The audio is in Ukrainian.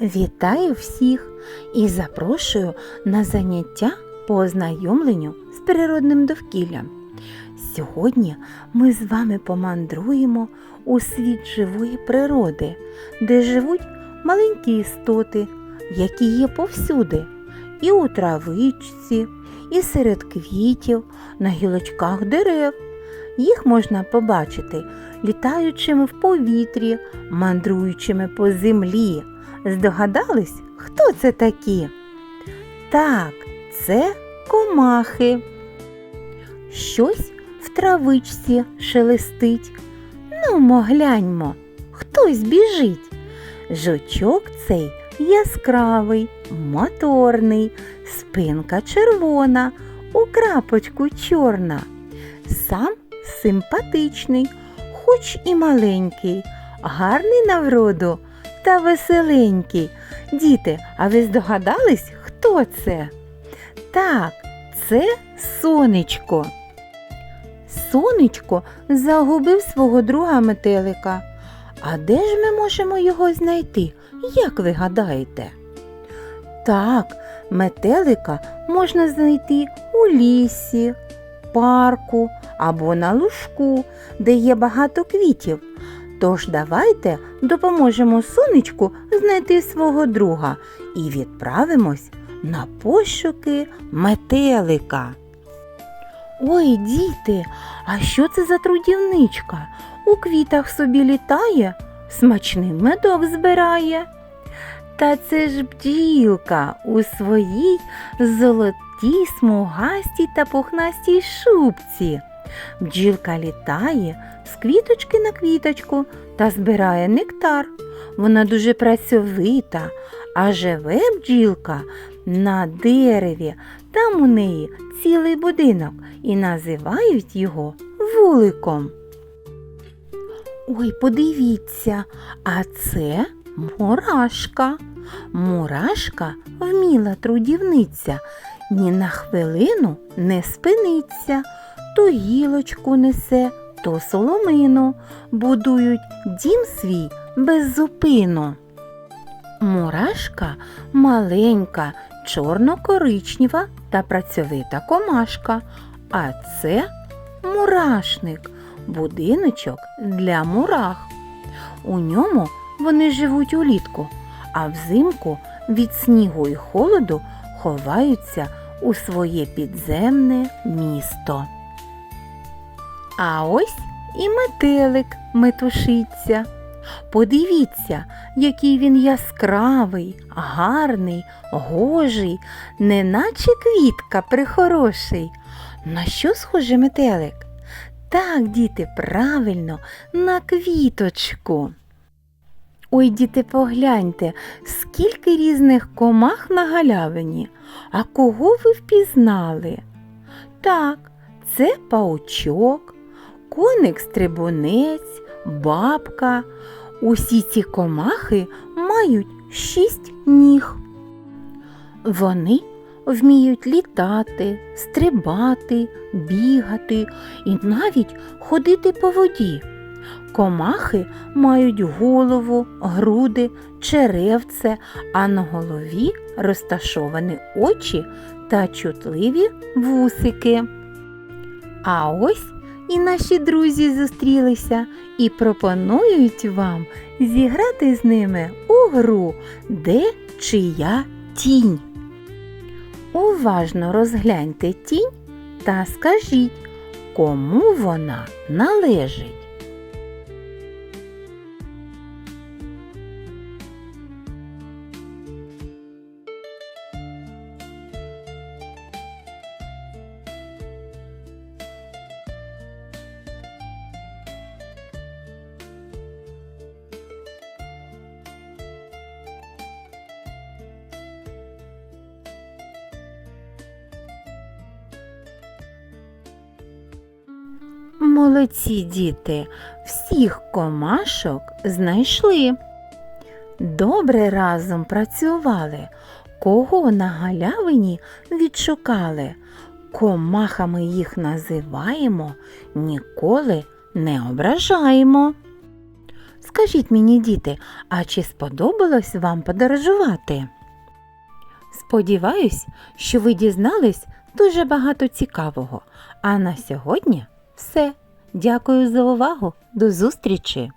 Вітаю всіх і запрошую на заняття по ознайомленню з природним довкіллям. Сьогодні ми з вами помандруємо у світ живої природи, де живуть маленькі істоти, які є повсюди, і у травичці, і серед квітів, на гілочках дерев. Їх можна побачити літаючими в повітрі, мандруючими по землі. Здогадались, хто це такі? Так, це комахи. Щось в травичці шелестить. Ну, гляньмо, хтось біжить. Жучок цей яскравий, моторний, спинка червона, у крапочку чорна. Сам симпатичний, хоч і маленький, гарний на вроду та веселенький. Діти, а ви здогадались, хто це? Так, це сонечко. Сонечко загубив свого друга метелика. А де ж ми можемо його знайти? Як ви гадаєте? Так, метелика можна знайти у лісі, парку або на лужку, де є багато квітів. Тож давайте допоможемо сонечку знайти свого друга і відправимось на пошуки метелика. Ой, діти, а що це за трудівничка? У квітах собі літає, смачний медок збирає. Та це ж бджілка у своїй золотій, смугастій та пухнастій шубці. Бджілка літає з квіточки на квіточку та збирає нектар. Вона дуже працьовита, а живе бджілка на дереві. Там у неї цілий будинок і називають його вуликом. Ой, подивіться, а це мурашка. Мурашка вміла трудівниця, ні на хвилину не спиниться, то гілочку несе, то соломину, будують дім свій без зупину. Мурашка маленька, чорно-коричнева та працьовита комашка, а це мурашник, будиночок для мурах. У ньому вони живуть улітку, а взимку від снігу і холоду ховаються у своє підземне місто. А ось і метелик метушиться. Подивіться, який він яскравий, гарний, гожий, неначе квітка прихороший. На що схоже метелик? Так, діти, правильно, на квіточку. Ой, діти, погляньте, скільки різних комах на галявині. А кого ви впізнали? Так, це паучок, коник-стрибунець, бабка. Усі ці комахи мають шість ніг. Вони вміють літати, стрибати, бігати і навіть ходити по воді. Комахи мають голову, груди, черевце, а на голові розташовані очі та чутливі вусики. А ось і наші друзі зустрілися і пропонують вам зіграти з ними у гру Де чия тінь. Уважно розгляньте тінь та скажіть, кому вона належить. Молодці діти, всіх комашок знайшли. Добре разом працювали, кого на галявині відшукали. Комахами їх називаємо, ніколи не ображаємо. Скажіть мені, діти, а чи сподобалось вам подорожувати? Сподіваюсь, що ви дізнались дуже багато цікавого. А на сьогодні все. Дякую за увагу. До зустрічі!